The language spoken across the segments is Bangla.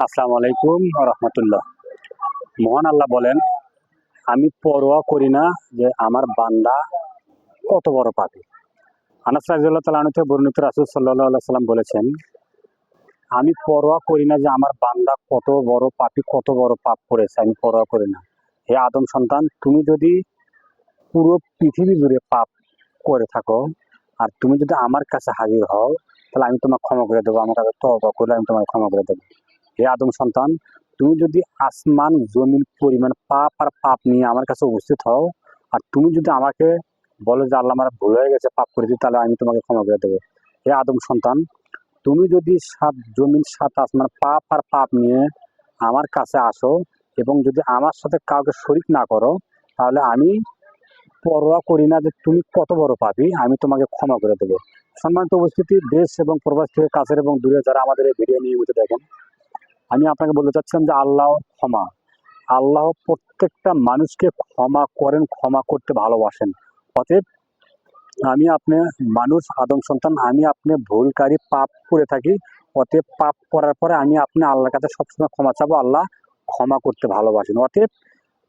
আসসালামু আলাইকুম রহমতুল্লাহ। মহান আল্লাহ বলেন, আমি পরোয়া করি না যে আমার বান্দা কত বড় পাপি। আনাস রাজিউল্লাহ বর্ণিত রাসুল সাল্লাহ সাল্লাম বলেছেন, আমি পরোয়া করি না যে আমার বান্দা কত বড় পাপি, কত বড় পাপ করেছে, আমি পরোয়া করি না। হে আদম সন্তান, তুমি যদি পুরো পৃথিবী জুড়ে পাপ করে থাকো, আর তুমি যদি আমার কাছে হাজির হও, তাহলে আমি তোমাকে ক্ষমা করে দেবো আমার কাছে তবা করলে আমি তোমাকে ক্ষমা করে দেবো। হে আদম সন্তান, তুমি যদি আসমান, জমিন, পরিমাণ পাপ আর পাপ নিয়ে আমার কাছে উপস্থিত হও, আর তুমি যদি আমাকে বলো যে আল্লাহ আমার ভুল হয়ে গেছে, পাপ করেছি, তাহলে আমি তোমাকে ক্ষমা করে দেবো। হে আদম সন্তান, তুমি যদি সাত জমিন, সাত আসমান পাপ আর পাপ নিয়ে আমার কাছে আসো এবং যদি আমার সাথে কাউকে শরিক না করো, তাহলে আমি পরোয়া করি না যে তুমি কত বড় পাবি আমি তোমাকে ক্ষমা করে দেবো। সম্মানিত উপস্থিতি, দেশ এবং প্রবাস থেকে কাছের এবং দূরে যারা আমাদের এই ভিডিও নিয়মিত দেখেন আমি আপনাকে বলতে চাচ্ছিলাম যে আল্লাহ ক্ষমা। আল্লাহ প্রত্যেকটা মানুষকে ক্ষমা করেন, ক্ষমা করতে ভালোবাসেন। অতএব আমি আপনি মানুষ, আদম সন্তান, আমি আপনি ভুলকারী, পাপ করে থাকি। অতএব পাপ করার পরে আমি আপনি আল্লাহর কাছে সবসময় ক্ষমা চাবো, আল্লাহ ক্ষমা করতে ভালোবাসেন। অতএব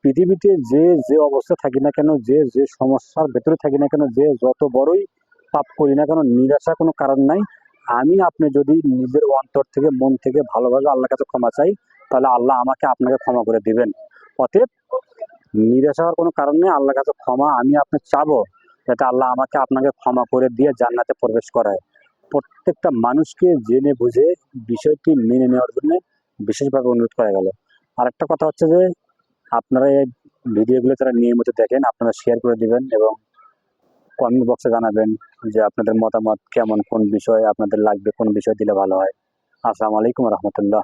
পৃথিবীতে যে যে অবস্থা থাকি না কেন, যে যে সমস্যার ভেতরে থাকি না কেন, যে, যত বড়ই পাপ করি না কেন নিরাশা কোনো কারণ নাই। আমি আপনি যদি নিজের অন্তর থেকে, মন থেকে ভালোভাবে আল্লাহর কাছে ক্ষমা চাই, তাহলে আল্লাহ আমাকে আপনাকে ক্ষমা করে দিবেন। অতএব নিরাশ হওয়ার কোনো কারণ নেই, আল্লাহর কাছে ক্ষমা আমি আপনি চাবো, যাতে আল্লাহ আমাকে আপনাকে ক্ষমা করে দিয়ে জান্নাতে প্রবেশ করায়। প্রত্যেকটা মানুষকে জেনে বুঝে বিষয়টি মেনে নেওয়ার জন্য বিশেষভাবে অনুরোধ করা গেল। আর একটা কথা হচ্ছে যে, আপনারা এই ভিডিওগুলো যারা নিয়মিত দেখেন, আপনারা শেয়ার করে দিবেন এবং কমেন্ট বক্সে জানাবেন যে আপনাদের মতামত কেমন, কোন বিষয় আপনাদের লাগবে, কোন বিষয় দিলে ভালো হয়। আসসালামু আলাইকুম রহমতুল্লাহ।